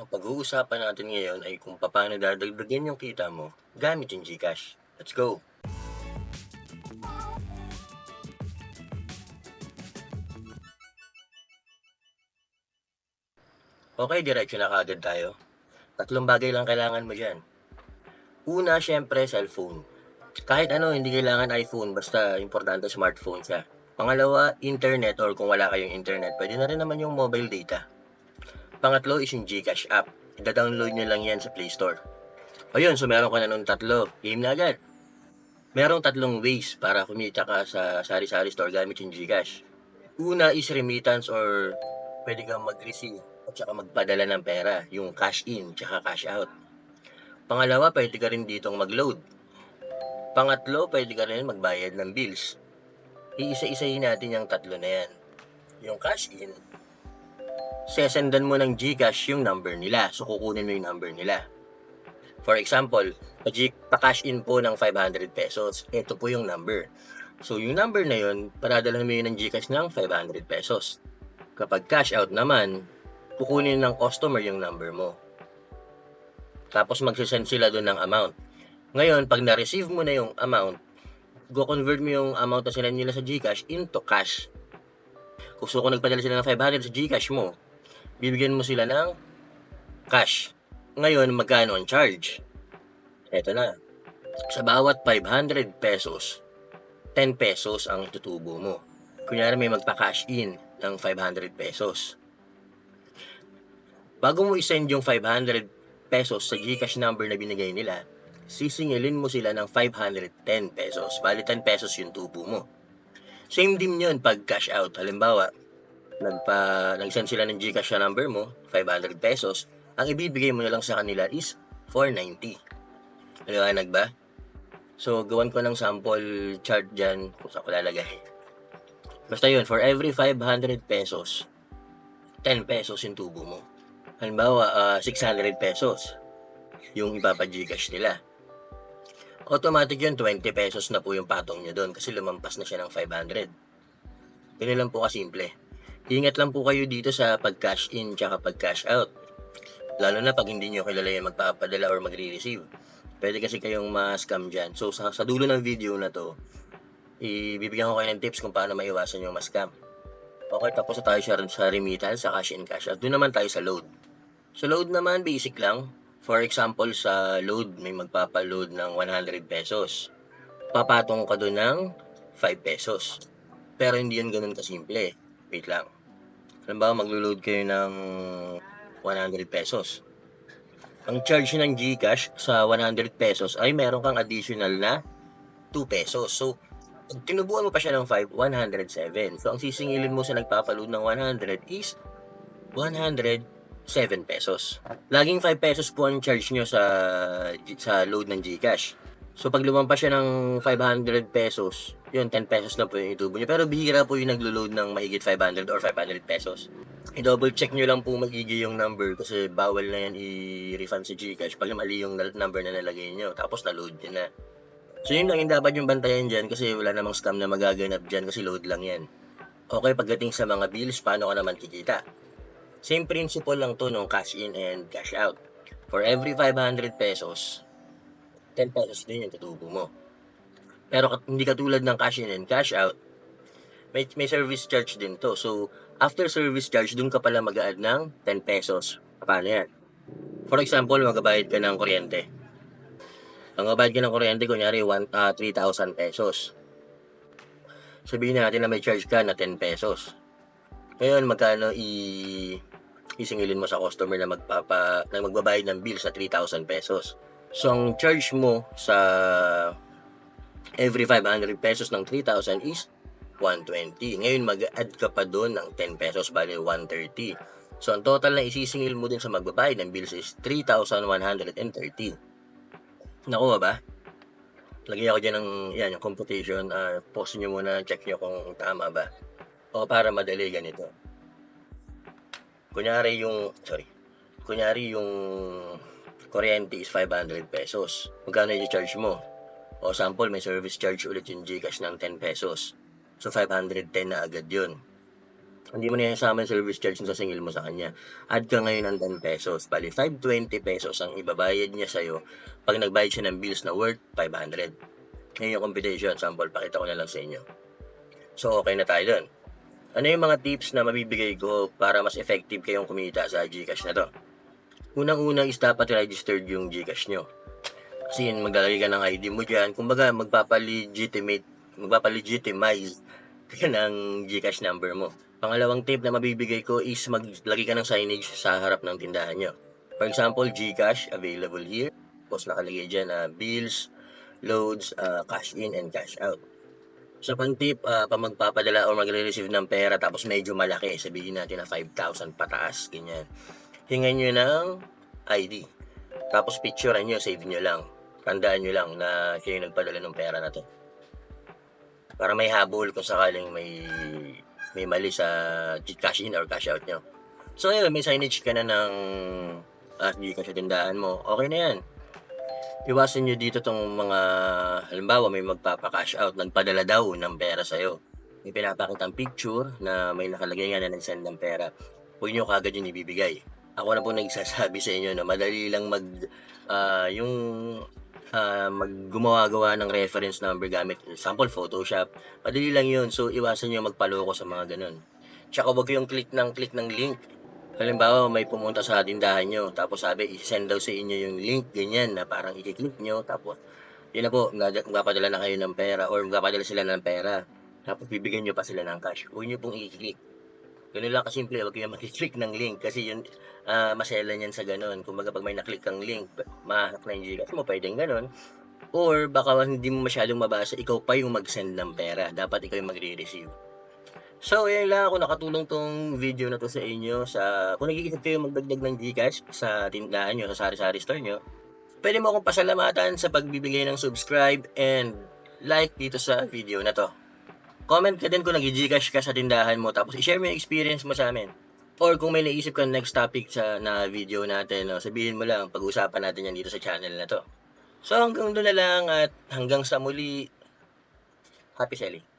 Ang pag-uusapan natin ngayon ay kung paano dadagdagan yung kita mo gamit yung Gcash. Let's go! Okay, diretso na kagad tayo. Tatlong bagay lang kailangan mo dyan. Una, syempre, cellphone. Kahit ano, hindi kailangan iPhone, basta importante smartphone siya. Pangalawa, internet or kung wala kayong internet, pwede na rin naman yung mobile data. Pangatlo is yung Gcash app. Ida-download nyo lang yan sa Play Store. O yun, so meron ka na nung tatlo. Game na agad. Merong tatlong ways para kumita ka sa sari-sari store gamit yung Gcash. Una is remittance or pwede kang mag-receive at saka magpadala ng pera, yung cash in tsaka cash out. Pangalawa, pwede ka rin ditong mag-load. Pangatlo, pwede ka rin magbayad ng bills. Iisa-isahin natin yung tatlo na yan. Yung cash in, sesendan mo ng Gcash yung number nila. So, kukunin mo yung number nila. For example, pa-cash in po ng 500 pesos. Ito po yung number. So, yung number na yun, paradala mo yun ng Gcash ng 500 pesos. Kapag cash out naman, kukunin ng customer yung number mo. Tapos magsisend sila doon ng amount. Ngayon, pag na-receive mo na yung amount, go convert mo yung amount na sinend nila sa Gcash into cash. Kung gusto ko nagpadala sila ng 500 sa Gcash mo, bibigyan mo sila ng cash. Ngayon, magkano ang charge? Eto na. Sa bawat 500 pesos, 10 pesos ang tutubo mo. Kunyari may magpa-cash in ng 500 pesos. Bago mo isend yung 500 pesos sa Gcash number na binigay nila, sisingilin mo sila ng 510 pesos. Bali 10 pesos yung tubo mo. Same din yun pag cash out. Halimbawa, nagpa, nag-send sila ng Gcash na number mo, 500 pesos, ang ibibigay mo na lang sa kanila is 490. Maliwanag ba? So, gawan ko ng sample chart dyan kung saan ko lalagay. Basta yun, for every 500 pesos, 10 pesos yung tubo mo. Halimbawa, ah, 600 pesos yung ipapa-Gcash nila. Automatic yun, 20 pesos na po yung patong nyo doon kasi lumampas na siya ng 500. Ganun lang po kasimple. Ingat lang po kayo dito sa pag-cash in tsaka pag-cash out. Lalo na pag hindi nyo kilala yung magpapadala or magre-receive. Pwede kasi kayong ma-scam dyan. So sa, sa dulo ng video na to, ibibigyan ko kayo ng tips kung paano maiwasan yung ma-scam. Okay, tapos na tayo sa, sa remittance, sa cash in cash out. Doon naman tayo sa load. Sa load naman, basic lang. For example, sa load, may magpapaload ng 100 pesos. Papatong ka doon ng 5 pesos. Pero hindi yun ganun kasimple. Wait lang. Halimbawa, maglo-load kayo ng 100 pesos. Ang charge ng Gcash sa 100 pesos ay meron kang additional na 2 pesos. So, tinubuan mo pa siya ng 5, 107. So, ang sisingilin mo sa nagpapaload ng 100 is 107 pesos. Laging 5 pesos po ang charge nyo sa, sa load ng Gcash. So, pag lumampas siya ng 500 pesos, yun, 10 pesos na po yung itubo nyo. Pero bihira po yung naglo-load ng mahigit 500 or 500 pesos. I-double check nyo lang po magigi yung number kasi bawal na yan i-refund si Gcash pag mali yung number na nalagay nyo. Tapos na-load nyo na. So yun lang yung dapat yung bantayan dyan kasi wala namang scam na magaganap dyan kasi load lang yan. Okay, pagdating sa mga bills, paano ka naman kikita? Same principle lang to nung cash in and cash out. For every 500 pesos, 10 pesos din yung tutubo mo. Pero hindi katulad ng cash in and cash out, may, may service charge din to. So, after service charge, dun ka pala mag add ng 10 pesos. Paano yan? For example, magabayad ka ng kuryente. Ang mabayad ka ng kuryente, kunyari, one, ah, 3,000 pesos. Sabihin natin na may charge ka na 10 pesos. Ngayon, magkano i isingilin mo sa customer na magpapa na magbabayad ng bill sa 3,000 pesos. So, ang charge mo sa every 500 pesos ng 3,000 is 120. Ngayon, mag-add ka pa doon ng 10 pesos, bali 130. So, ang total na isisingil mo din sa magbabayad ng bills is 3,130. Nakuha ba? Lagyan ako dyan ng, yan, yung computation. Uh, post nyo muna, check nyo kung tama ba. O para madali ganito. Kunyari yung, sorry. Kunyari yung kuryente is 500 pesos. Magkano yung charge mo? O sample, may service charge ulit yung Gcash ng 10 pesos. So, 510 na agad yun. Hindi mo na isama yung service charge sa singil mo sa kanya. Add ka ngayon ng 10 pesos. Bali, 520 pesos ang ibabayad niya sa'yo pag nagbayad siya ng bills na worth 500. Ngayon yung computation. Sample, pakita ko na lang sa inyo. So, okay na tayo dun. Ano yung mga tips na mabibigay ko para mas effective kayong kumita sa Gcash na to? Unang-una is dapat registered yung Gcash nyo. Kasi yun, maglalagay ka ng ID mo dyan. Kumbaga, magpapalegitimate, magpapalegitimize ka ng Gcash number mo. Pangalawang tip na mabibigay ko is maglagay ka ng signage sa harap ng tindahan nyo. For example, Gcash available here. Tapos nakalagay dyan na bills, loads, uh, cash in, and cash out. Sa pang tip, uh, pa magpapadala o magre-receive ng pera tapos medyo malaki, sabihin natin na 5,000 pataas, ganyan. Hingan nyo ng ID. Tapos picturean nyo, save nyo lang. Tandaan nyo lang na kayo nagpadala ng pera na to. Para may habol kung sakaling may may mali sa cash in or cash out nyo. So ayun, may signage ka na ng uh, Gcash sa tindahan mo. Okay na yan. Iwasan nyo dito tong mga, halimbawa may magpapa-cash out, nagpadala daw ng pera sa'yo. May pinapakitang picture na may nakalagay nga na nag-send ng pera. Huwag nyo kagad yun ibibigay. Ako na po nagsasabi sa inyo na madali lang mag, ah, yung ah, maggumawa-gawa ng reference number gamit, sample Photoshop. Madali lang yun. So, iwasan nyo magpaloko sa mga ganun. Tsaka huwag kayong click ng click ng link. Halimbawa, may pumunta sa tindahan nyo, tapos sabi, i-send daw sa inyo yung link, ganyan, na parang i-click nyo, tapos, yun na po, mag- magpapadala na kayo ng pera, or magpapadala sila ng pera, tapos bibigyan nyo pa sila ng cash. Huwag nyo pong i-click. Ganun lang kasimple, huwag kayong mag-click ng link, kasi yun, ah masela niyan sa ganun. Kung pag may naklik kang link, mahack na yung Gcash mo, pwedeng ganun. Or baka hindi mo masyadong mabasa, ikaw pa yung mag-send ng pera. Dapat ikaw yung magre-receive. So, yan lang ako nakatulong tong video na to sa inyo. Sa, kung nag-iisip kayo magdagdag ng Gcash sa tindahan nyo, sa sari-sari store nyo, pwede mo akong pasalamatan sa pagbibigay ng subscribe and like dito sa video na to. Comment ka din kung nag-Gcash ka sa tindahan mo, tapos i-share mo yung experience mo sa amin. Or kung may naisip ka next topic sa na video natin, no, sabihin mo lang, pag-usapan natin yan dito sa channel na to. So hanggang doon na lang at hanggang sa muli, happy selling.